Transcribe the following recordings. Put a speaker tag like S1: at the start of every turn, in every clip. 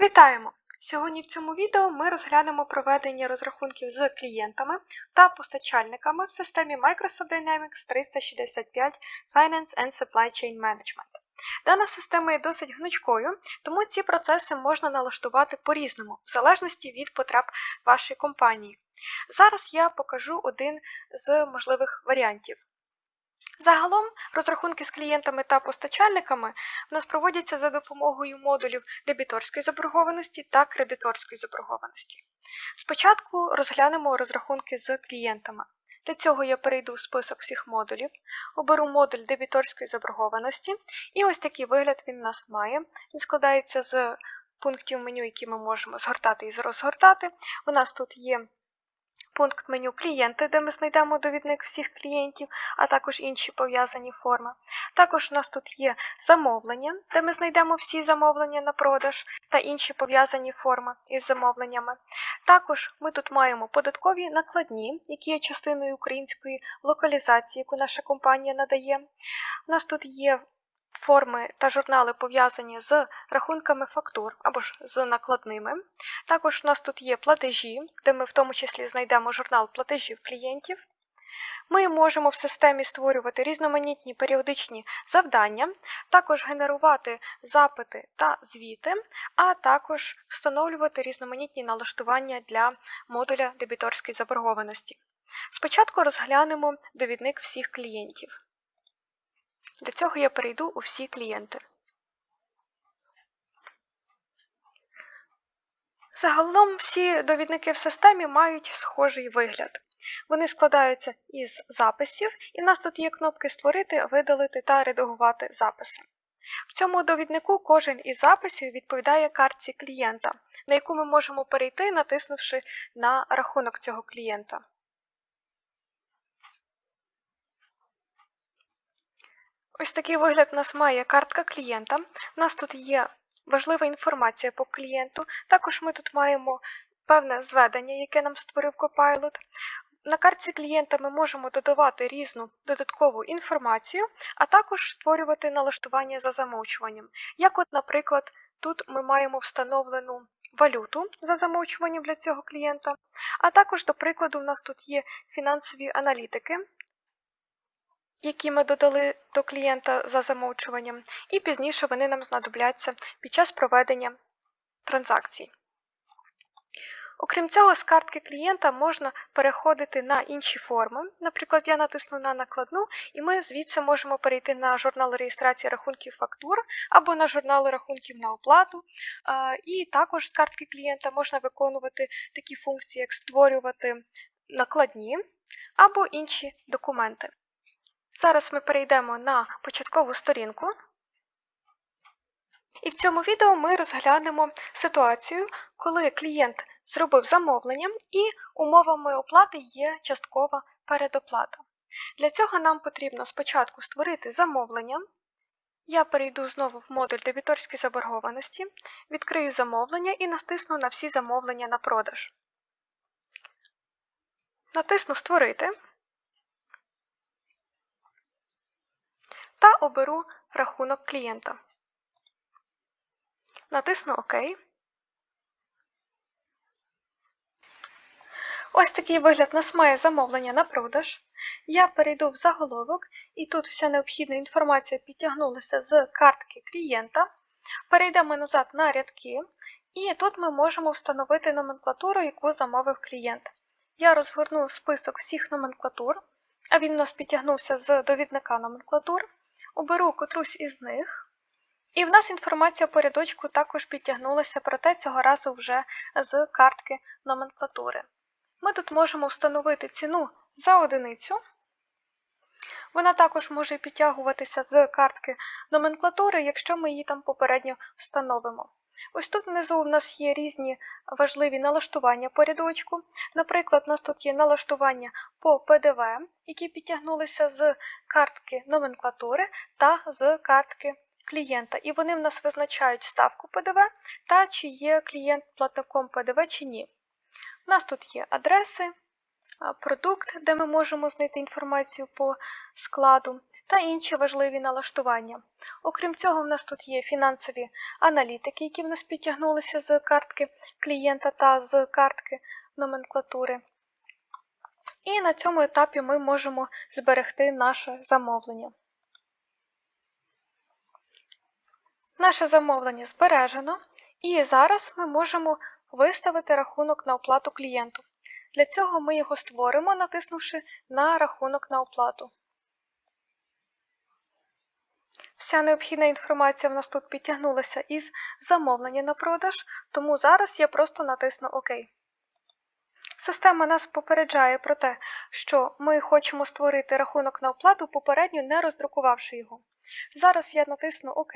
S1: Вітаємо! Сьогодні в цьому відео ми розглянемо проведення розрахунків з клієнтами та постачальниками в системі Microsoft Dynamics 365 Finance and Supply Chain Management. Дана система є досить гнучкою, тому ці процеси можна налаштувати по-різному, в залежності від потреб вашої компанії. Зараз я покажу один з можливих варіантів. Загалом розрахунки з клієнтами та постачальниками у нас проводяться за допомогою модулів дебіторської заборгованості та кредиторської заборгованості. Спочатку розглянемо розрахунки з клієнтами. Для цього я перейду в список всіх модулів, оберу модуль дебіторської заборгованості, і ось такий вигляд він у нас має. Він складається з пунктів меню, які ми можемо згортати і розгортати. У нас тут є пункт меню клієнти, де ми знайдемо довідник всіх клієнтів, а також інші пов'язані форми. Також у нас тут є замовлення, де ми знайдемо всі замовлення на продаж та інші пов'язані форми із замовленнями. Також ми тут маємо податкові накладні, які є частиною української локалізації, яку наша компанія надає. У нас тут є форми та журнали пов'язані з рахунками фактур або ж з накладними. Також у нас тут є платежі, де ми в тому числі знайдемо журнал платежів клієнтів. Ми можемо в системі створювати різноманітні періодичні завдання, також генерувати запити та звіти, а також встановлювати різноманітні налаштування для модуля дебіторської заборгованості. Спочатку розглянемо довідник всіх клієнтів. Для цього я перейду у всі клієнти. Загалом всі довідники в системі мають схожий вигляд. Вони складаються із записів, і в нас тут є кнопки Створити, видалити та редагувати записи. В цьому довіднику кожен із записів відповідає картці клієнта, на яку ми можемо перейти, натиснувши на рахунок цього клієнта. Ось такий вигляд у нас має картка клієнта. У нас тут є важлива інформація по клієнту. Також ми тут маємо певне зведення, яке нам створив Copilot. На картці клієнта ми можемо додавати різну додаткову інформацію, а також створювати налаштування за замовчуванням. Як, от, наприклад, тут ми маємо встановлену валюту за замовчуванням для цього клієнта, а також, до прикладу, у нас тут є фінансові аналітики, які ми додали до клієнта за замовчуванням, і пізніше вони нам знадобляться під час проведення транзакцій. Окрім цього, з картки клієнта можна переходити на інші форми. Наприклад, я натисну на накладну, і ми звідси можемо перейти на журнал реєстрації рахунків фактур або на журнал рахунків на оплату. І також з картки клієнта можна виконувати такі функції, як створювати накладні або інші документи. Зараз ми перейдемо на початкову сторінку. І в цьому відео ми розглянемо ситуацію, коли клієнт зробив замовлення і умовами оплати є часткова передоплата. Для цього нам потрібно спочатку створити замовлення. Я перейду знову в модуль дебіторської заборгованості, відкрию замовлення і натисну на всі замовлення на продаж. Натисну Створити. Та оберу рахунок клієнта. Натисну ОК. Ось такий вигляд нас має замовлення на продаж. Я перейду в заголовок, і тут вся необхідна інформація підтягнулася з картки клієнта. Перейдемо назад на рядки, і тут ми можемо встановити номенклатуру, яку замовив клієнт. Я розгорну список всіх номенклатур, а він у нас підтягнувся з довідника номенклатур оберу котрусь із них. І в нас інформація по рядочку також підтягнулася, проте цього разу вже з картки номенклатури. Ми тут можемо встановити ціну за одиницю. Вона також може підтягуватися з картки номенклатури, якщо ми її там попередньо встановимо. Ось тут внизу у нас є різні важливі налаштування по рядочку. Наприклад, у нас тут є налаштування по ПДВ, які підтягнулися з картки номенклатури та з картки клієнта. І вони в нас визначають ставку ПДВ та чи є клієнт платником ПДВ чи ні. У нас тут є адреси, продукт, де ми можемо знайти інформацію по складу, та інші важливі налаштування. Окрім цього, в нас тут є фінансові аналітики, які в нас підтягнулися з картки клієнта та з картки номенклатури. І на цьому етапі ми можемо зберегти наше замовлення. Наше замовлення збережено, і зараз ми можемо виставити рахунок на оплату клієнту. Для цього ми його створимо, натиснувши на рахунок на оплату. Вся необхідна інформація в нас тут підтягнулася із замовлення на продаж, тому зараз я просто натисну ОК. Система нас попереджає про те, що ми хочемо створити рахунок на оплату, попередньо не роздрукувавши його. Зараз я натисну ОК.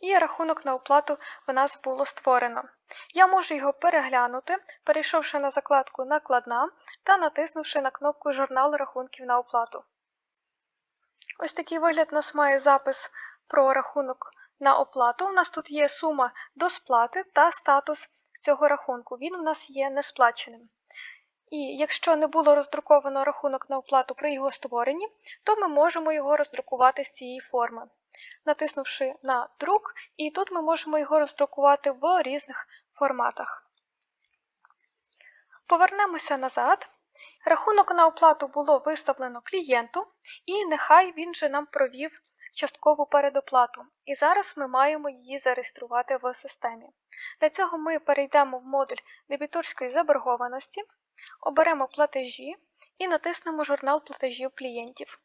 S1: І рахунок на оплату в нас було створено. Я можу його переглянути, перейшовши на закладку Накладна та натиснувши на кнопку Журнал рахунків на оплату. Ось такий вигляд у нас має запис про рахунок на оплату. У нас тут є сума до сплати та статус цього рахунку. Він у нас є несплаченим. І якщо не було роздруковано рахунок на оплату при його створенні, то ми можемо його роздрукувати з цієї форми, натиснувши на друк, і тут ми можемо його роздрукувати в різних форматах. Повернемося назад. Рахунок на оплату було виставлено клієнту, і нехай він же нам провів часткову передоплату. І зараз ми маємо її зареєструвати в системі. Для цього ми перейдемо в модуль дебіторської заборгованості, оберемо платежі і натиснемо журнал платежів клієнтів.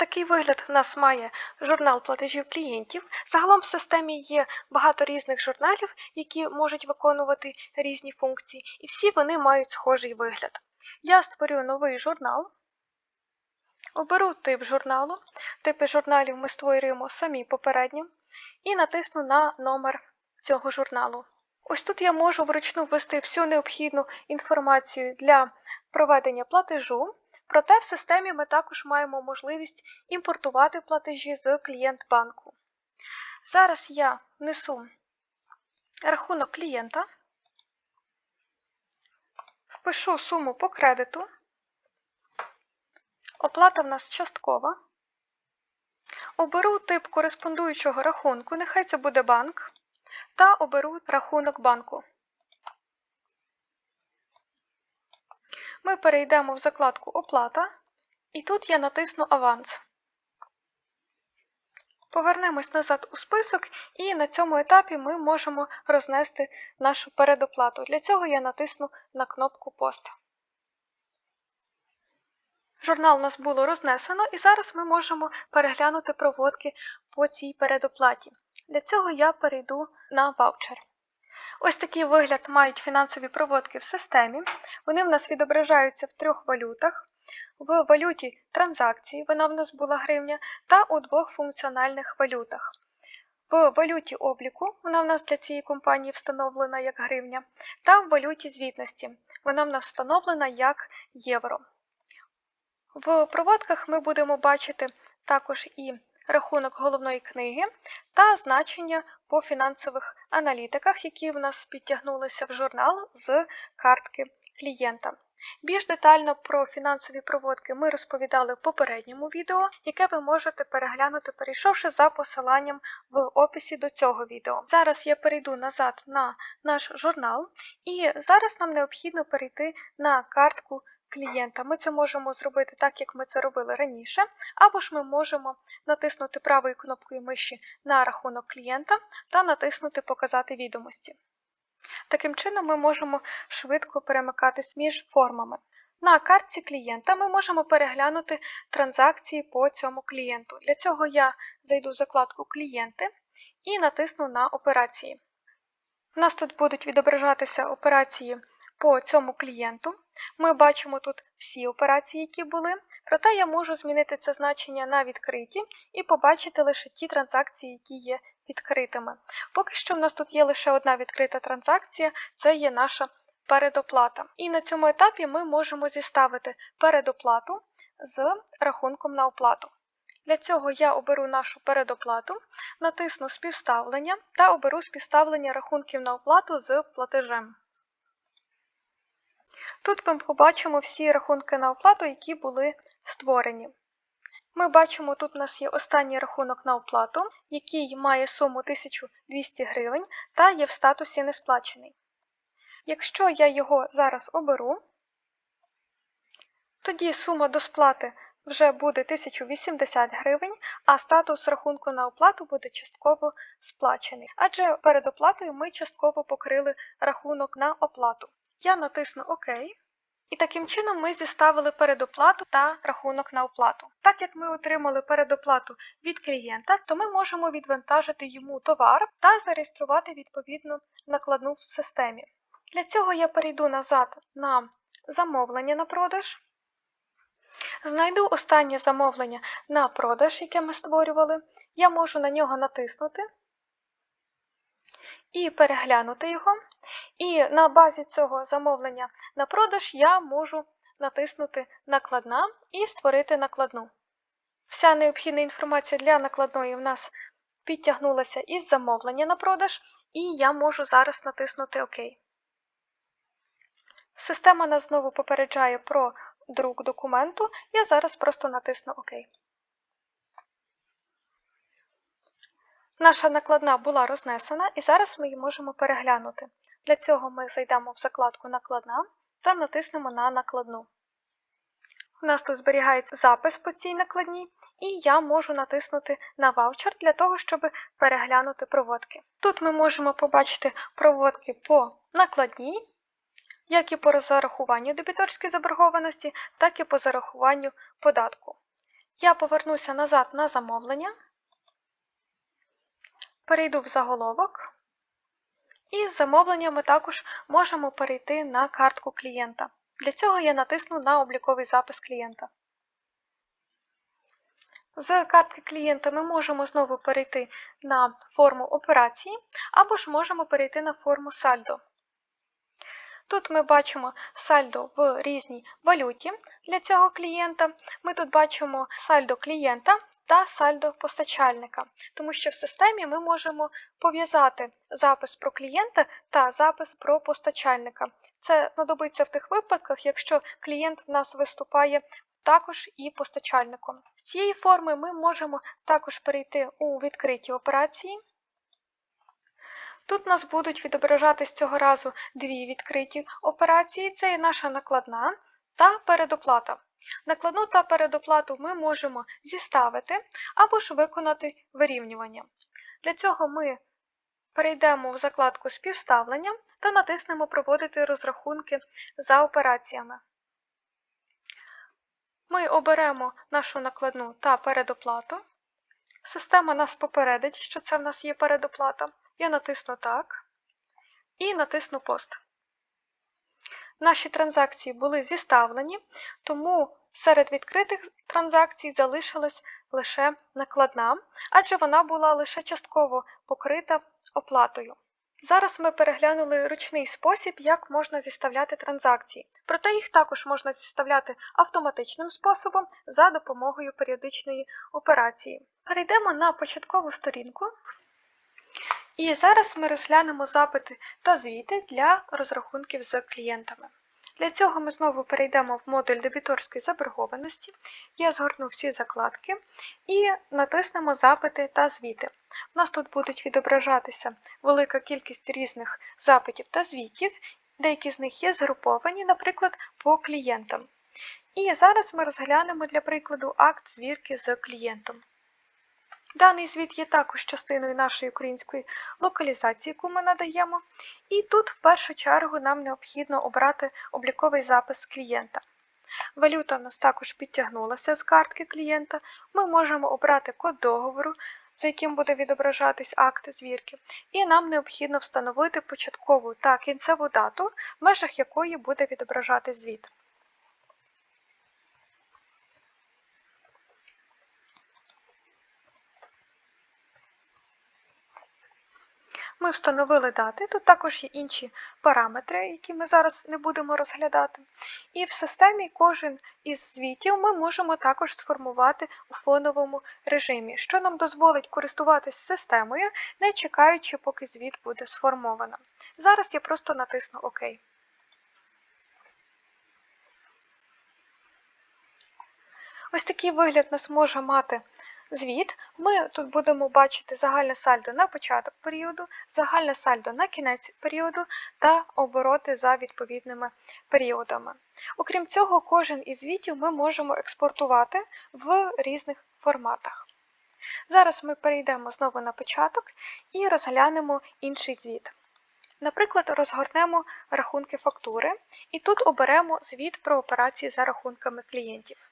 S1: Такий вигляд у нас має журнал платежів клієнтів. Загалом в системі є багато різних журналів, які можуть виконувати різні функції, і всі вони мають схожий вигляд. Я створю новий журнал, оберу тип журналу. Типи журналів ми створюємо самі попередньо, і натисну на номер цього журналу. Ось тут я можу вручну ввести всю необхідну інформацію для проведення платежу. Проте в системі ми також маємо можливість імпортувати платежі з клієнт-банку. Зараз я внесу рахунок клієнта, впишу суму по кредиту, оплата в нас часткова. Оберу тип кореспондуючого рахунку, нехай це буде банк, та оберу рахунок банку. Ми перейдемо в закладку Оплата, і тут я натисну Аванс. Повернемось назад у список, і на цьому етапі ми можемо рознести нашу передоплату. Для цього я натисну на кнопку Пост. Журнал у нас було рознесено, і зараз ми можемо переглянути проводки по цій передоплаті. Для цього я перейду на ваучер. Ось такий вигляд мають фінансові проводки в системі. Вони в нас відображаються в трьох валютах. В валюті транзакції, вона в нас була гривня, та у двох функціональних валютах. В валюті обліку, вона в нас для цієї компанії встановлена як гривня, та в валюті звітності, вона в нас встановлена як євро. В проводках ми будемо бачити також і рахунок головної книги та значення по фінансових аналітиках, які в нас підтягнулися в журнал з картки клієнта. Більш детально про фінансові проводки ми розповідали в попередньому відео, яке ви можете переглянути, перейшовши за посиланням в описі до цього відео. Зараз я перейду назад на наш журнал, і зараз нам необхідно перейти на картку клієнта. Ми це можемо зробити так, як ми це робили раніше, або ж ми можемо натиснути правою кнопкою миші на рахунок клієнта та натиснути Показати відомості. Таким чином, ми можемо швидко перемикатись між формами. На картці клієнта ми можемо переглянути транзакції по цьому клієнту. Для цього я зайду в закладку Клієнти і натисну на операції. У нас тут будуть відображатися операції по цьому клієнту. Ми бачимо тут всі операції, які були, проте я можу змінити це значення на відкриті і побачити лише ті транзакції, які є відкритими. Поки що в нас тут є лише одна відкрита транзакція, це є наша передоплата. І на цьому етапі ми можемо зіставити передоплату з рахунком на оплату. Для цього я оберу нашу передоплату, натисну співставлення та оберу співставлення рахунків на оплату з платежем. Тут ми побачимо всі рахунки на оплату, які були створені. Ми бачимо, тут у нас є останній рахунок на оплату, який має суму 1200 гривень та є в статусі несплачений. Якщо я його зараз оберу, тоді сума до сплати вже буде 1080 гривень, а статус рахунку на оплату буде частково сплачений. Адже перед оплатою ми частково покрили рахунок на оплату. Я натисну ОК. І таким чином ми зіставили передоплату та рахунок на оплату. Так як ми отримали передоплату від клієнта, то ми можемо відвантажити йому товар та зареєструвати відповідну накладну в системі. Для цього я перейду назад на замовлення на продаж. Знайду останнє замовлення на продаж, яке ми створювали. Я можу на нього натиснути і переглянути його. І на базі цього замовлення на продаж я можу натиснути Накладна і створити накладну. Вся необхідна інформація для накладної в нас підтягнулася із замовлення на продаж, і я можу зараз натиснути ОК. Система нас знову попереджає про друк документу, я зараз просто натисну ОК. Наша накладна була рознесена і зараз ми її можемо переглянути. Для цього ми зайдемо в закладку Накладна та натиснемо на накладну. У нас тут зберігається запис по цій накладній, і я можу натиснути на ваучер для того, щоб переглянути проводки. Тут ми можемо побачити проводки по накладній, як і по зарахуванню дебіторської заборгованості, так і по зарахуванню податку. Я повернуся назад на замовлення, перейду в заголовок. І з замовлення ми також можемо перейти на картку клієнта. Для цього я натисну на обліковий запис клієнта. З картки клієнта ми можемо знову перейти на форму операції, або ж можемо перейти на форму сальдо. Тут ми бачимо сальдо в різній валюті для цього клієнта. Ми тут бачимо сальдо клієнта та сальдо постачальника, тому що в системі ми можемо пов'язати запис про клієнта та запис про постачальника. Це знадобиться в тих випадках, якщо клієнт в нас виступає також і постачальником. З цієї форми ми можемо також перейти у відкриті операції. Тут нас будуть відображатись цього разу дві відкриті операції: це є наша накладна та передоплата. Накладну та передоплату ми можемо зіставити або ж виконати вирівнювання. Для цього ми перейдемо в закладку співставлення та натиснемо Проводити розрахунки за операціями. Ми оберемо нашу накладну та передоплату. Система нас попередить, що це в нас є передоплата. Я натисну Так і натисну Пост. Наші транзакції були зіставлені, тому серед відкритих транзакцій залишилась лише накладна, адже вона була лише частково покрита оплатою. Зараз ми переглянули ручний спосіб, як можна зіставляти транзакції, проте їх також можна зіставляти автоматичним способом за допомогою періодичної операції. Перейдемо на початкову сторінку. І зараз ми розглянемо запити та звіти для розрахунків з клієнтами. Для цього ми знову перейдемо в модуль дебіторської заборгованості, я згорну всі закладки і натиснемо Запити та звіти. У нас тут будуть відображатися велика кількість різних запитів та звітів, деякі з них є згруповані, наприклад, по клієнтам. І зараз ми розглянемо для прикладу акт звірки з клієнтом. Даний звіт є також частиною нашої української локалізації, яку ми надаємо. І тут в першу чергу нам необхідно обрати обліковий запис клієнта. Валюта в нас також підтягнулася з картки клієнта. Ми можемо обрати код договору, за яким буде відображатись акт звірки, і нам необхідно встановити початкову та кінцеву дату, в межах якої буде відображатись звіт. Ми встановили дати, тут також є інші параметри, які ми зараз не будемо розглядати. І в системі кожен із звітів ми можемо також сформувати у фоновому режимі, що нам дозволить користуватись системою, не чекаючи, поки звіт буде сформовано. Зараз я просто натисну ОК. Ось такий вигляд нас може мати звіт. Ми тут будемо бачити загальне сальдо на початок періоду, загальне сальдо на кінець періоду та обороти за відповідними періодами. Окрім цього, кожен із звітів ми можемо експортувати в різних форматах. Зараз ми перейдемо знову на початок і розглянемо інший звіт. Наприклад, розгорнемо рахунки фактури і тут оберемо звіт про операції за рахунками клієнтів.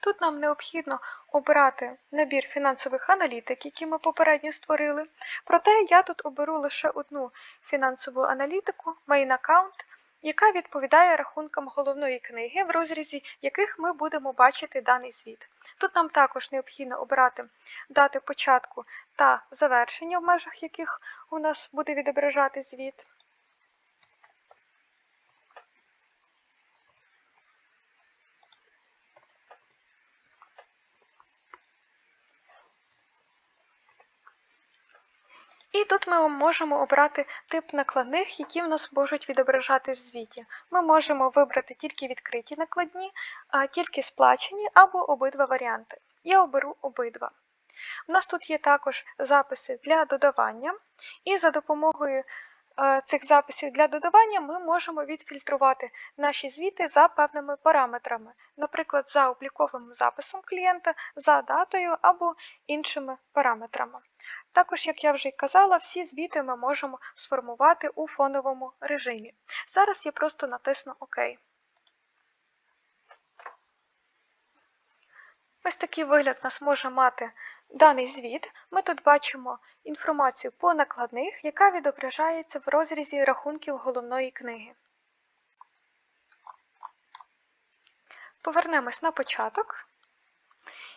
S1: Тут нам необхідно обрати набір фінансових аналітик, які ми попередньо створили. Проте я тут оберу лише одну фінансову аналітику Main Account, яка відповідає рахункам головної книги, в розрізі яких ми будемо бачити даний звіт. Тут нам також необхідно обрати дати початку та завершення, в межах яких у нас буде відображати звіт. І тут ми можемо обрати тип накладних, які в нас можуть відображати в звіті. Ми можемо вибрати тільки відкриті накладні, тільки сплачені або обидва варіанти. Я оберу обидва. У нас тут є також записи для додавання, і за допомогою цих записів для додавання ми можемо відфільтрувати наші звіти за певними параметрами, наприклад, за обліковим записом клієнта, за датою або іншими параметрами. Також, як я вже й казала, всі звіти ми можемо сформувати у фоновому режимі. Зараз я просто натисну ОК. Ось такий вигляд нас може мати даний звіт. Ми тут бачимо інформацію по накладних, яка відображається в розрізі рахунків головної книги. Повернемось на початок.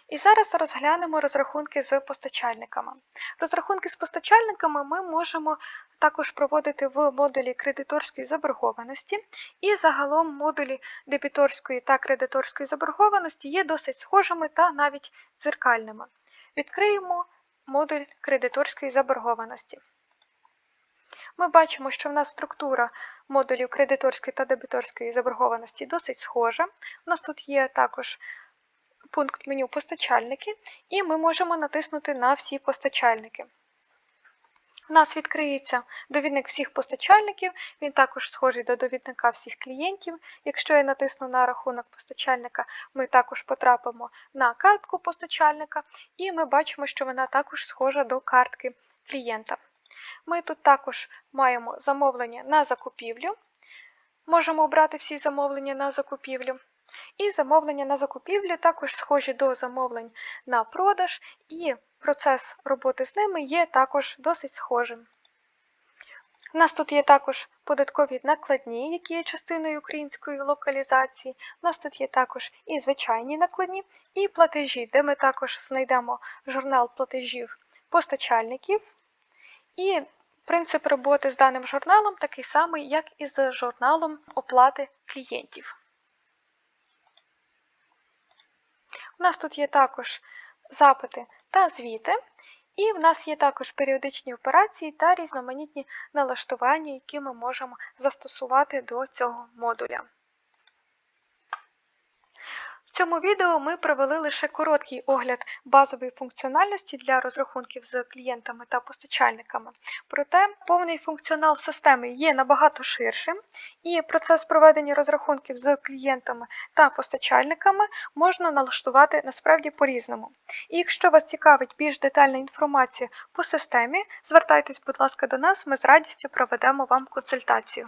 S1: І зараз розглянемо розрахунки з постачальниками. Розрахунки з постачальниками ми можемо також проводити в модулі кредиторської заборгованості, і загалом модулі дебіторської та кредиторської заборгованості є досить схожими та навіть дзеркальними. Відкриємо модуль кредиторської заборгованості. Ми бачимо, що в нас структура модулів кредиторської та дебіторської заборгованості досить схожа. У нас тут є також пункт меню Постачальники, і ми можемо натиснути на всі постачальники. У нас відкриється довідник всіх постачальників, він також схожий до довідника всіх клієнтів. Якщо я натисну на рахунок постачальника, ми також потрапимо на картку постачальника, і ми бачимо, що вона також схожа до картки клієнта. Ми тут також маємо замовлення на закупівлю. Можемо обрати всі замовлення на закупівлю. І замовлення на закупівлю також схожі до замовлень на продаж, і процес роботи з ними є також досить схожим. У нас тут є також податкові накладні, які є частиною української локалізації. У нас тут є також і звичайні накладні, і платежі, де ми також знайдемо журнал платежів постачальників. І принцип роботи з даним журналом такий самий, як і з журналом оплати клієнтів. У нас тут є також запити та звіти, і в нас є також періодичні операції та різноманітні налаштування, які ми можемо застосувати до цього модуля. Цьому відео ми провели лише короткий огляд базової функціональності для розрахунків з клієнтами та постачальниками. Проте повний функціонал системи є набагато ширшим, і процес проведення розрахунків з клієнтами та постачальниками можна налаштувати насправді по-різному. І якщо вас цікавить більш детальна інформація по системі, звертайтесь, будь ласка, до нас, ми з радістю проведемо вам консультацію.